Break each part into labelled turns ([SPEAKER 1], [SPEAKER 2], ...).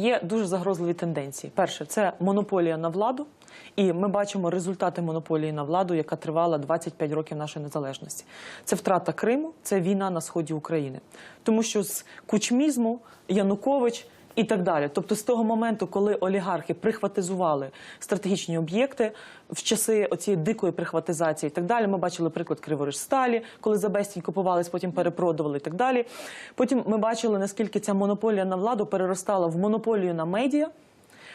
[SPEAKER 1] є дуже загрозливі тенденції. Перше, це монополія на владу, і ми бачимо результати монополії на владу, яка тривала 25 років нашої незалежності. Це втрата Криму, це війна на сході України, тому що з кучмізму Янукович. І так далі, тобто з того моменту, коли олігархи прихватизували стратегічні об'єкти в часи оцієї дикої прихватизації, і так далі. Ми бачили приклад Криворіжсталі, коли за безцінь купувались, потім перепродували і так далі. Потім ми бачили, наскільки ця монополія на владу переростала в монополію на медіа.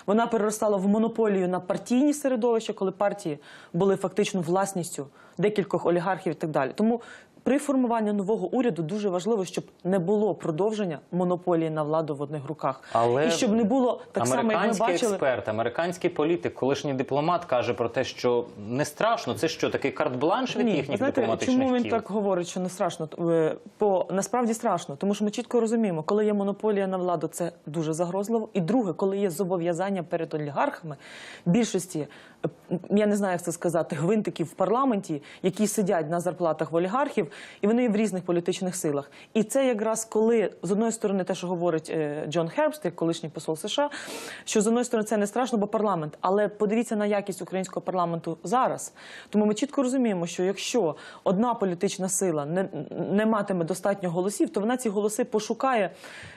[SPEAKER 1] Вона переростала в монополію на партійні середовища, коли партії були фактично власністю декількох олігархів і так далі. Тому при формуванні нового уряду дуже важливо, щоб не було продовження монополії на владу в одних руках,
[SPEAKER 2] Але
[SPEAKER 1] і щоб не було так само, як ми бачили.
[SPEAKER 2] експерт, американський політик, колишній дипломат каже про те, що не страшно. Це що такий карт-бланш від
[SPEAKER 1] Ні,
[SPEAKER 2] їхніх
[SPEAKER 1] знаєте,
[SPEAKER 2] дипломатичних
[SPEAKER 1] чому він
[SPEAKER 2] кіл?
[SPEAKER 1] так говорить, що не страшно? Е, По насправді страшно, тому що ми чітко розуміємо, коли є монополія на владу, це дуже загрозливо. І друге, коли є зобов'язання перед олігархами, більшості е, я не знаю, як це сказати, гвинтиків в парламенті, які сидять на зарплатах в олігархів, і вони є в різних політичних силах. І це якраз коли з одної сторони, те, що говорить е, Джон Хербст, як колишній посол США, що з одної сторони це не страшно, бо парламент, але подивіться на якість українського парламенту зараз. Тому ми чітко розуміємо, що якщо одна політична сила не, не матиме достатньо голосів, то вона ці голоси пошукає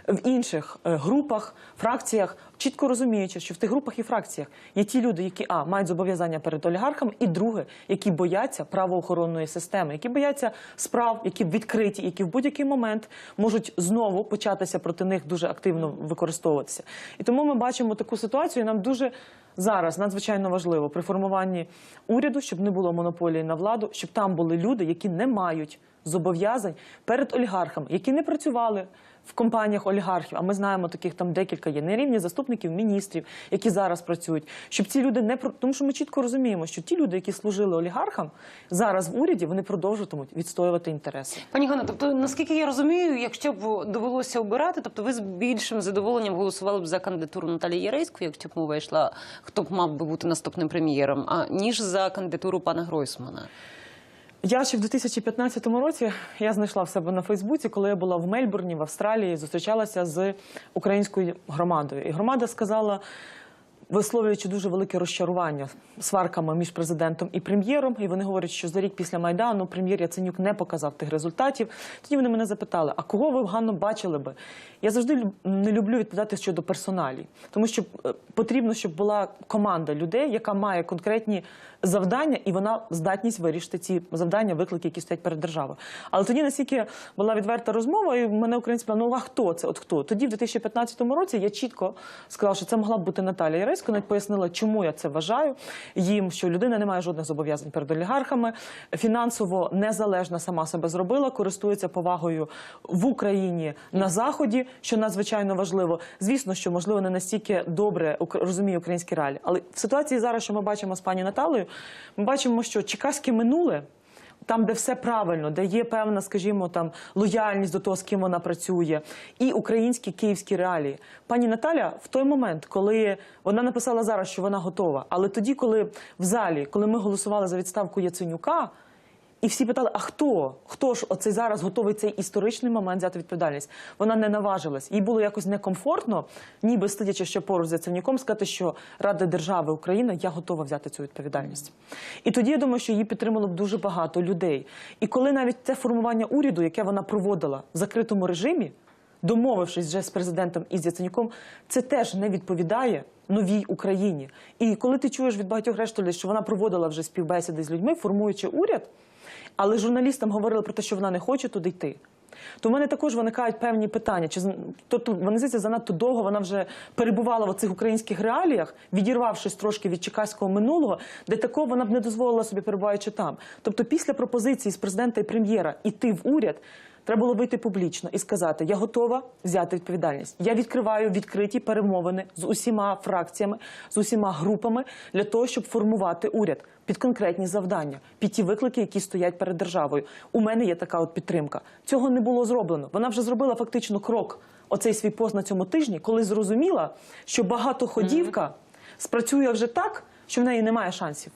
[SPEAKER 1] в інших е, групах, фракціях, чітко розуміючи, що в тих групах і фракціях є ті люди, які а мають зобов'язання перед олігархами, і друге, які бояться правоохоронної системи, які бояться справ, які відкриті, які в будь-який момент можуть знову початися проти них дуже активно використовуватися. І тому ми бачимо таку ситуацію. і Нам дуже зараз надзвичайно важливо при формуванні уряду, щоб не було монополії на владу, щоб там були люди, які не мають зобов'язань перед олігархами, які не працювали. В компаніях олігархів, а ми знаємо, таких там декілька є на рівні заступників міністрів, які зараз працюють, щоб ці люди не тому, що ми чітко розуміємо, що ті люди, які служили олігархам, зараз в уряді вони продовжуватимуть відстоювати інтереси.
[SPEAKER 3] Пані Ганна, тобто наскільки я розумію, якщо б довелося обирати, тобто ви з більшим задоволенням голосували б за кандидатуру Наталії Єрейської, якщо б мова йшла, хто б мав би бути наступним прем'єром, а ніж за кандидатуру пана Гройсмана.
[SPEAKER 1] Я ще в 2015 році я знайшла в себе на Фейсбуці, коли я була в Мельбурні, в Австралії, зустрічалася з українською громадою. І громада сказала, висловлюючи дуже велике розчарування сварками між президентом і прем'єром. І вони говорять, що за рік після майдану прем'єр Яценюк не показав тих результатів. Тоді вони мене запитали: а кого ви Ганно бачили би? Я завжди не люблю відповідати щодо персоналі, тому що е, потрібно, щоб була команда людей, яка має конкретні завдання, і вона здатність вирішити ці завдання, виклики, які стоять перед державою. Але тоді настільки була відверта розмова, і мене українці питали, ну а хто це? От хто? Тоді, в 2015 році, я чітко сказала, що це могла б бути Наталія Яресько, навіть пояснила, чому я це вважаю їм, що людина не має жодних зобов'язань перед олігархами, фінансово незалежна сама себе зробила, користується повагою в Україні на заході, що надзвичайно важливо. Звісно, що можливо не настільки добре розуміє українські реалії, але в ситуації зараз, що ми бачимо з пані Наталею, ми бачимо, що чекаське минуле. Там, де все правильно, де є певна, скажімо, там лояльність до того, з ким вона працює, і українські київські реалії. Пані Наталя, в той момент, коли вона написала зараз, що вона готова, але тоді, коли в залі, коли ми голосували за відставку Яценюка, і всі питали: а хто? Хто ж оцей зараз готовий цей історичний момент взяти відповідальність? Вона не наважилась. Їй було якось некомфортно, ніби сидячи ще поруч з Яценюком, сказати, що Рада держави Україна, я готова взяти цю відповідальність. І тоді я думаю, що її підтримало б дуже багато людей. І коли навіть це формування уряду, яке вона проводила в закритому режимі, домовившись вже з президентом і з Яценюком, це теж не відповідає новій Україні. І коли ти чуєш від багатьох решт людей, що вона проводила вже співбесіди з людьми, формуючи уряд, але журналістам говорили про те, що вона не хоче туди йти. То в мене також виникають певні питання. Чи тобто вони здається, занадто довго вона вже перебувала в цих українських реаліях, відірвавшись трошки від чекаського минулого, де такого вона б не дозволила собі перебуваючи там. Тобто, після пропозиції з президента і прем'єра іти в уряд. Треба було вийти публічно і сказати: я готова взяти відповідальність. Я відкриваю відкриті перемовини з усіма фракціями, з усіма групами для того, щоб формувати уряд під конкретні завдання, під ті виклики, які стоять перед державою. У мене є така от підтримка. Цього не було зроблено. Вона вже зробила фактично крок. Оцей свій пост на цьому тижні, коли зрозуміла, що багатоходівка спрацює вже так, що в неї немає шансів.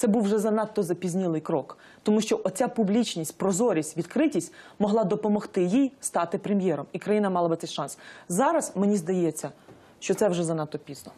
[SPEAKER 1] Це був вже занадто запізнілий крок, тому що оця публічність, прозорість, відкритість могла допомогти їй стати прем'єром, і країна мала би цей шанс. Зараз мені здається, що це вже занадто пізно.